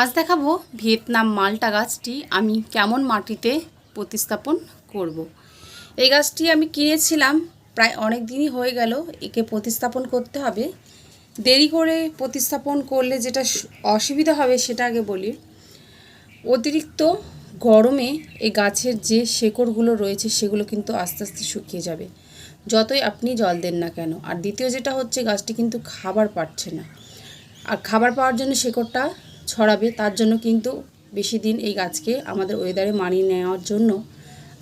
আজ দেখাবো ভিয়েতনাম মালটা গাছটি আমি কেমন মাটিতে প্রতিস্থাপন করব। এই গাছটি আমি কিনেছিলাম প্রায় অনেক দিনই হয়ে গেল, একে প্রতিস্থাপন করতে হবে। দেরি করে প্রতিস্থাপন করলে যেটা অসুবিধা হবে সেটা আগে বলি। অতিরিক্ত গরমে এই গাছের যে শেকড়গুলো রয়েছে সেগুলো কিন্তু আস্তে আস্তে শুকিয়ে যাবে। যতই আপনি জল দেন না কেন। আর দ্বিতীয় যেটা হচ্ছে গাছটি কিন্তু খাবার পাচ্ছে না। আর খাবার পাওয়ার জন্য শেকড়টা ছড়াবে, তার জন্য কিন্তু বেশি দিন এই গাছকে আমাদের ওয়েদারে মানিয়ে নেওয়ার জন্য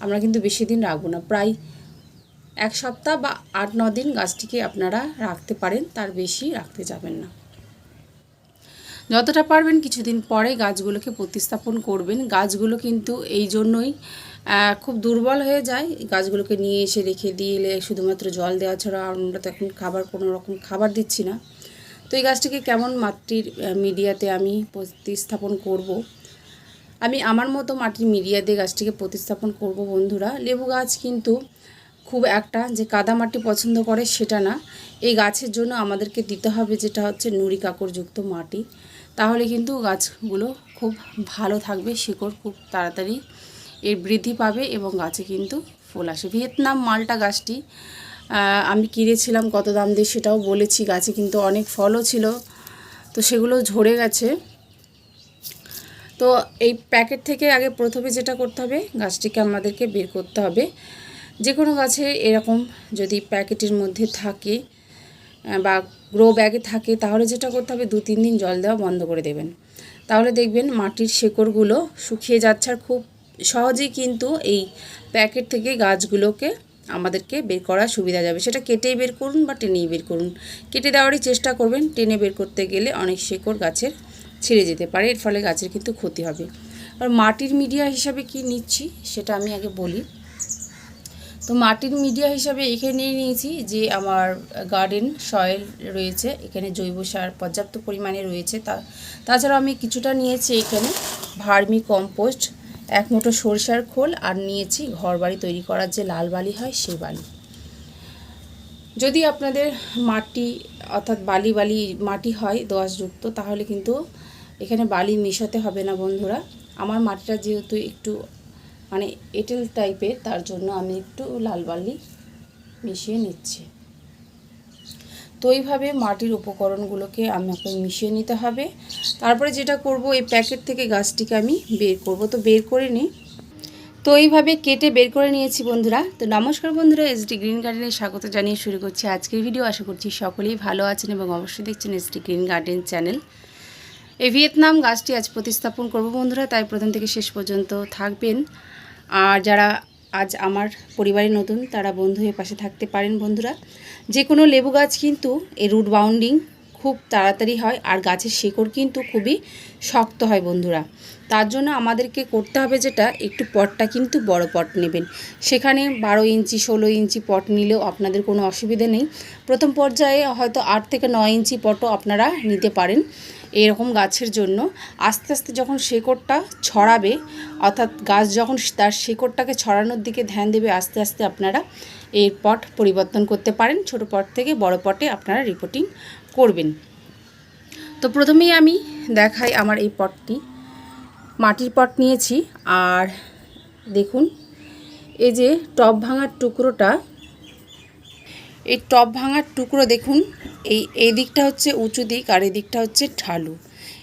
আমরা কিন্তু বেশি দিন রাখব না। প্রায় এক সপ্তাহ বা আট, ন দিন গাছটিকে আপনারা রাখতে পারেন, তার বেশি রাখতে যাবেন না। যতটা পারবেন কিছুদিন পরে গাছগুলোকে প্রতিস্থাপন করবেন। গাছগুলো কিন্তু এই জন্যই খুব দুর্বল হয়ে যায়। গাছগুলোকে নিয়ে এসে রেখে দিলে শুধুমাত্র জল দেওয়া ছাড়া আমরা তো এখন খাবার কোনো রকম খাবার দিচ্ছি না। তো এই গাছটিকে কেমন মাটির মিডিয়াতে আমি প্রতিস্থাপন করব। আমি আমার মতো মাটির মিডিয়া দিয়ে গাছটিকে প্রতিস্থাপন করব বন্ধুরা। লেবু গাছ কিন্তু খুব একটা যে কাদা মাটি পছন্দ করে সেটা না। এই গাছের জন্য আমাদেরকে দিতে হবে যেটা হচ্ছে নুড়ি কাকড়যুক্ত মাটি। তাহলে কিন্তু গাছগুলো খুব ভালো থাকবে, শিকড় খুব তাড়াতাড়ি এর বৃদ্ধি পাবে এবং গাছে কিন্তু ফুল আসে ভিয়েতনাম মালটা গাছটি আমি কিনেছিলাম, কত দাম দিয়ে সেটাও বলেছি, গাছে কিন্তু অনেক ফলও ছিল। তো সেগুলো ঝরে গেছে। তো এই প্যাকেট থেকে আগে প্রথমে যেটা করতে হবে, গাছটিকে আমাদেরকে বের করতে হবে। যে কোনো গাছে এরকম যদি প্যাকেটের মধ্যে থাকে বা গ্রো ব্যাগে থাকে, তাহলে যেটা করতে হবে, দু তিন দিন জল দেওয়া বন্ধ করে দেবেন। তাহলে দেখবেন মাটির শেকড়গুলো শুকিয়ে যাচ্ছে, আর খুব সহজেই কিন্তু এই প্যাকেট থেকে গাছগুলোকে আমাদেরকে বের করা সুবিধা যাবে। সেটা কেটেই বের করুন বা টেনেই বের করুন। কেটে দেওয়ারই চেষ্টা করবেন। টেনে বের করতে গেলে অনেক শেকড় গাছের ছিঁড়ে যেতে পারে। এর ফলে গাছের কিন্তু ক্ষতি হবে। আর মাটির মিডিয়া হিসাবে কি নিচ্ছি সেটা আমি আগে বলি। তো মাটির মিডিয়া হিসাবে এখানে নিয়েছি যে আমার গার্ডেন সয়েল রয়েছে। এখানে জৈব সার পর্যাপ্ত পরিমাণে রয়েছে। তা, তাছাড়াও আমি কিছুটা নিয়েছি এখানে ভার্মি কম্পোস্ট। এক মুঠো সরষার খোল আর নিয়েছি ঘর বাড়ি তৈরি করার যে লাল বালি হয় সেই বালি। যদি আপনাদের মাটি, অর্থাৎ বালি বালি মাটি হয় দোআঁশযুক্ত, তাহলে কিন্তু এখানে বালি মেশাতে হবে না বন্ধুরা। আমার মাটিটা যেহেতু একটু মানে এঁটেল টাইপের তার জন্য আমি একটু লাল বালি মিশিয়ে নিচ্ছি। তো এইভাবে মাটির উপকরণগুলোকে আমাকে মিশিয়ে নিতে হবে। তারপরে যেটা করব, এই প্যাকেট থেকে গাছটিকে আমি বের করব। তো বের করে নিই। তো এইভাবে কেটে বের করে নিয়েছি বন্ধুরা। তো নমস্কার বন্ধুরা এসডি গ্রিন গার্ডেনে স্বাগত জানিয়ে শুরু করছি আজকের ভিডিও আশা করছি সকলেই ভালো আছেন এবং অবশ্যই দেখছেন এসডি গ্রিন গার্ডেন চ্যানেল এই ভিয়েতনাম গাছটি আজ প্রতিস্থাপন করব বন্ধুরা। তাই প্রথম থেকে শেষ পর্যন্ত থাকবেন। আর যারা আজ আমার পরিবারে নতুন, তারা বন্ধু হয়ে পাশে থাকতে পারেন বন্ধুরা। যে কোনো লেবু গাছ কিন্তু এই রুট বাউন্ডিং খুব তাড়াতাড়ি হয় আর গাছের শেকড় কিন্তু খুবই শক্ত হয় বন্ধুরা। তার জন্য আমাদেরকে করতে হবে যেটা, একটু পটটা কিন্তু বড় পট নেবেন। সেখানে বারো ইঞ্চি, ষোলো ইঞ্চি পট নিলেও আপনাদের কোনো অসুবিধে নেই। প্রথম পর্যায়ে হয়তো আট থেকে নয় ইঞ্চি পটও আপনারা নিতে পারেন। এরকম গাছের জন্য আস্তে আস্তে যখন শেকড়টা ছড়াবে, অর্থাৎ গাছ যখন তার শেকড়টাকে ছড়ানোর দিকে ধ্যান দেবে, আস্তে আস্তে আপনারা এই পট পরিবর্তন করতে পারেন। ছোট পট থেকে বড় পটে আপনারা রিপোর্টিং করবেন। তো প্রথমেই আমি দেখাই আমার এই পটটি। মাটির পট নিয়েছি, আর দেখুন, এই যে টব ভাঙার টুকরোটা এই টব ভাঙার টুকরো দেখুন, এই এই দিকটা হচ্ছে উঁচু দিক আর এই দিকটা হচ্ছে ঢালু।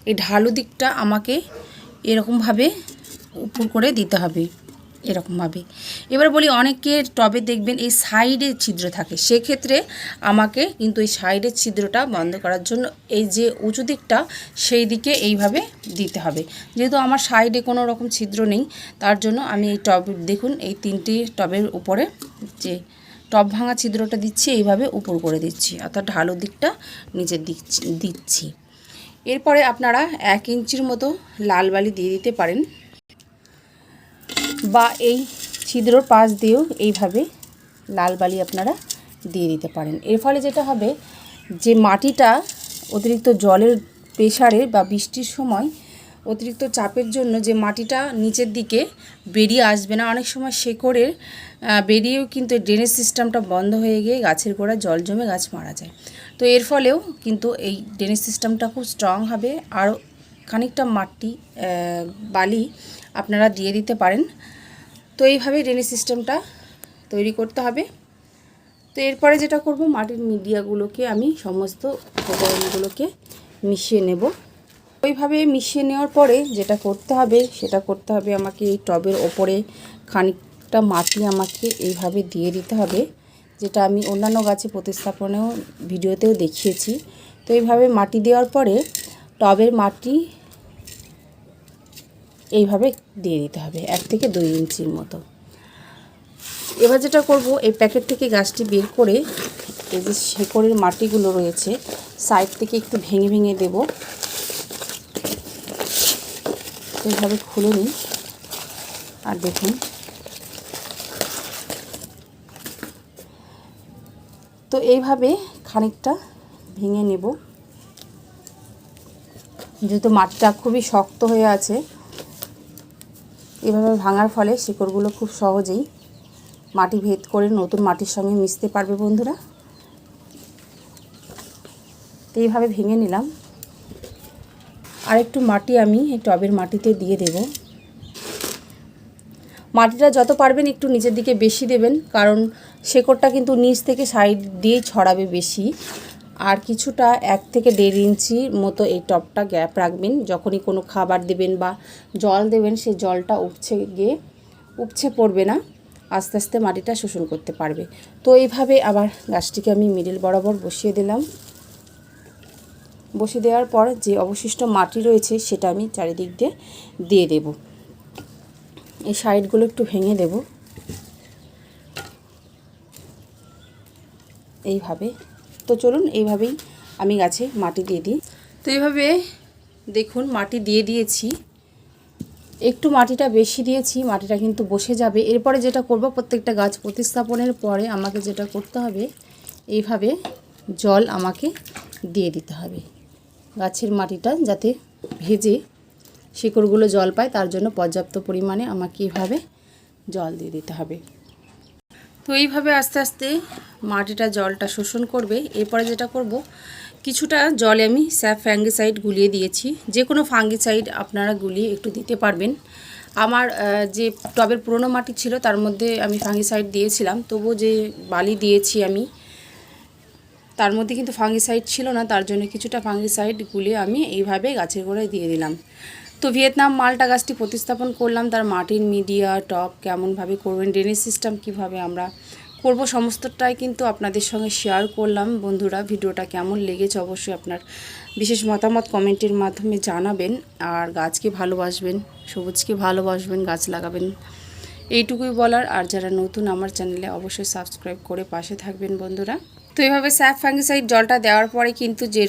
এই ঢালু দিকটা আমাকে এরকমভাবে উপর করে দিতে হবে, এরকমভাবে। এবার বলি অনেকের টবে দেখবেন এই সাইডে ছিদ্র থাকে, সেক্ষেত্রে আমাকে কিন্তু এই সাইডের ছিদ্রটা বন্ধ করার জন্য এই যে উঁচু দিকটা সেই দিকে এইভাবে দিতে হবে। যেহেতু আমার সাইডে কোনো রকম ছিদ্র নেই, তার জন্য আমি এই টব, দেখুন এই তিনটি টবের উপরে যে টব ভাঙা ছিদ্রটা দিচ্ছি, এইভাবে উপর করে দিচ্ছি, অর্থাৎ ঢালু দিকটা নিচে দিচ্ছি। এরপরে আপনারা এক ইঞ্চির মতো লাল বালি দিয়ে দিতে পারেন। বা এই ছিদ্রর পাশ দিয়েও এইভাবে লাল বালি আপনারা দিয়ে দিতে পারেন। এর ফলে যেটা হবে, যে মাটিটা অতিরিক্ত জলের প্রেসারে বা বৃষ্টির সময় অতিরিক্ত চাপের জন্য যে মাটিটা নিচের দিকে বেরিয়ে আসবে না, অনেক সময় শেকড়ের বেরিয়েও কিন্তু ড্রেনেজ সিস্টেমটা বন্ধ হয়ে গিয়ে গাছের গোড়ায় জল জমে গাছ মারা যায়। তো এর ফলেও কিন্তু এই ড্রেনেজ সিস্টেমটা খুব স্ট্রং হবে। আর খানিকটা মাটি বালি আপনারা দিয়ে দিতে পারেন। তো এইভাবে ড্রেনেজ সিস্টেমটা তৈরি করতে হবে। তো এরপরে যেটা করব, মাটির মিডিয়াগুলোকে আমি সমস্ত উপকরণগুলোকে মিশিয়ে নেব। ওইভাবে মিশিয়ে নেওয়ার পরে যেটা করতে হবে, সেটা করতে হবে আমাকে এই টবের ওপরে খানিকটা মাটি আমাকে এইভাবে দিয়ে দিতে হবে, যেটা আমি অন্যান্য গাছে প্রতিস্থাপনেও ভিডিওতেও দেখিয়েছি। তো এইভাবে মাটি দেওয়ার পরে টবের মাটি এইভাবে দিয়ে দিতে হবে, এক থেকে দুই ইঞ্চির মতো। এবার যেটা করব, এই প্যাকেট থেকে গাছটি বের করে, এই যে শেকড়ের মাটিগুলো রয়েছে, সাইড থেকে একটু ভেঙে ভেঙে দেব। এইভাবে খুলে নিই। আর দেখুন। তো এইভাবে খানিকটা ভেঙে নেব। যেহেতু মাটিটা খুবই শক্ত হয়ে আছে, এভাবে ভাঙার ফলে শিকড়গুলো খুব সহজেই মাটি ভেদ করে নতুন মাটির সঙ্গে মিশতে পারবে বন্ধুরা। তো এইভাবে ভেঙে নিলাম। আর একটু মাটি আমি এই টবের মাটিতে দিয়ে দেব। মাটিটা যত পারবেন একটু নিচের দিকে বেশি দেবেন, কারণ শেকড়টা কিন্তু নিচ থেকে সাইড দিয়েই ছড়াবে বেশি। আর কিছুটা এক থেকে দেড় ইঞ্চির মতো এই টবটা গ্যাপ রাখবেন, যখনই কোনো খাবার দেবেন বা জল দেবেন সেই জলটা উপছে গিয়ে উপছে পড়বে না, আস্তে আস্তে মাটিটা শোষণ করতে পারবে। তো এইভাবে আবার গাছটিকে আমি মিডিল বরাবর বসিয়ে দিলাম। বসিয়ে দেওয়ার পর যে অবশিষ্ট মাটি রয়েছে সেটা আমি চারিদিক দিয়ে দিয়ে দেব। এই সাইডগুলো একটু ভেঙে দেব। এইভাবে। তো চলুন এইভাবেই আমি গাছে মাটি দিয়ে দিই। তো এইভাবে দেখুন মাটি দিয়ে দিয়েছি। একটু মাটিটা বেশি দিয়েছি, মাটিটা কিন্তু বসে যাবে। এরপরে যেটা করব, প্রত্যেকটা গাছ প্রতিস্থাপনের পরে আমাকে যেটা করতে হবে, এইভাবে জল আমাকে দিয়ে দিতে হবে। গাছের মাটিটা যাতে ভেজে শিকড়গুলো জল পায়, তার জন্য পর্যাপ্ত পরিমাণে আমাকে এইভাবে জল দিয়ে দিতে হবে। তো এইভাবে আস্তে আস্তে মাটিটা জলটা শোষণ করবে। এরপরে যেটা করব, কিছুটা জলে আমি স্যাপ ফ্যাঙ্গিসাইড গুলিয়ে দিয়েছি। যে কোনো ফাঙ্গিসাইড আপনারা গুলিয়ে একটু দিতে পারবেন। আমার যে টবের পুরনো মাটি ছিল, তার মধ্যে আমি ফাঙ্গিসাইড দিয়েছিলাম। তবুও যে বালি দিয়েছি আমি তার মধ্যে কিন্তু ফাঙ্গিসাইড ছিল না, তার জন্য কিছুটা ফাঙ্গিসাইড গুলিয়ে আমি এইভাবে গাছের গোড়ায় দিয়ে দিলাম। তো ভিয়েতনাম মালটা গাছটি প্রতিস্থাপন করলাম, তার মাটির মিডিয়া টপ কেমনভাবে করবেন ড্রেনেজ সিস্টেম কীভাবে আমরা করব, সমস্তটাই কিন্তু আপনাদের সঙ্গে শেয়ার করলাম। বন্ধুরা, ভিডিওটা কেমন লেগেছে অবশ্যই আপনার বিশেষ মতামত কমেন্টের মাধ্যমে জানাবেন আর গাছকে ভালোবাসবেন, সবুজকে ভালোবাসবেন, গাছ লাগাবেন। এইটুকুই বলার। আর যারা নতুন আমার চ্যানেলে অবশ্যই সাবস্ক্রাইব করে পাশে থাকবেন বন্ধুরা। তো এইভাবে স্যাপ ফাঙ্গিসাইড জলটা দেওয়ার পরে কিন্তু যে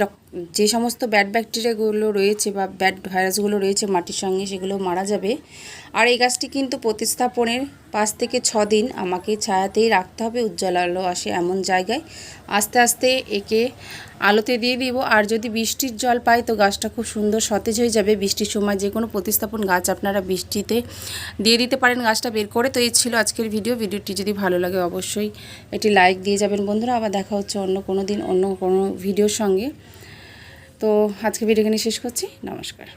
যে সমস্ত ব্যাড ব্যাকটেরিয়াগুলো রয়েছে বা ব্যাড ভাইরাসগুলো রয়েছে মাটির সঙ্গে, সেগুলো মারা যাবে। আর এই গাছটি কিন্তু প্রতিস্থাপনের পাঁচ থেকে ছ দিন আমাকে ছায়াতেই রাখতে হবে, উজ্জ্বল আলো আসে এমন জায়গায়। আস্তে আস্তে একে আলোতে দিয়ে দিব। আর যদি বৃষ্টির জল পাই তো গাছটা খুব সুন্দর সতেজ হয়ে যাবে। বৃষ্টির সময় যে কোনো প্রতিস্থাপন গাছ আপনারা বৃষ্টিতে দিয়ে দিতে পারেন, গাছটা বের করে। তো এই ছিল আজকের ভিডিও। ভিডিওটি যদি ভালো লাগে অবশ্যই এটি লাইক দিয়ে যাবেন। বন্ধুরা, আবার দেখা হচ্ছে অন্য কোনো দিন, অন্য কোনো ভিডিওর সঙ্গে। তো আজকে ভিডিও এখানে শেষ করছি নমস্কার।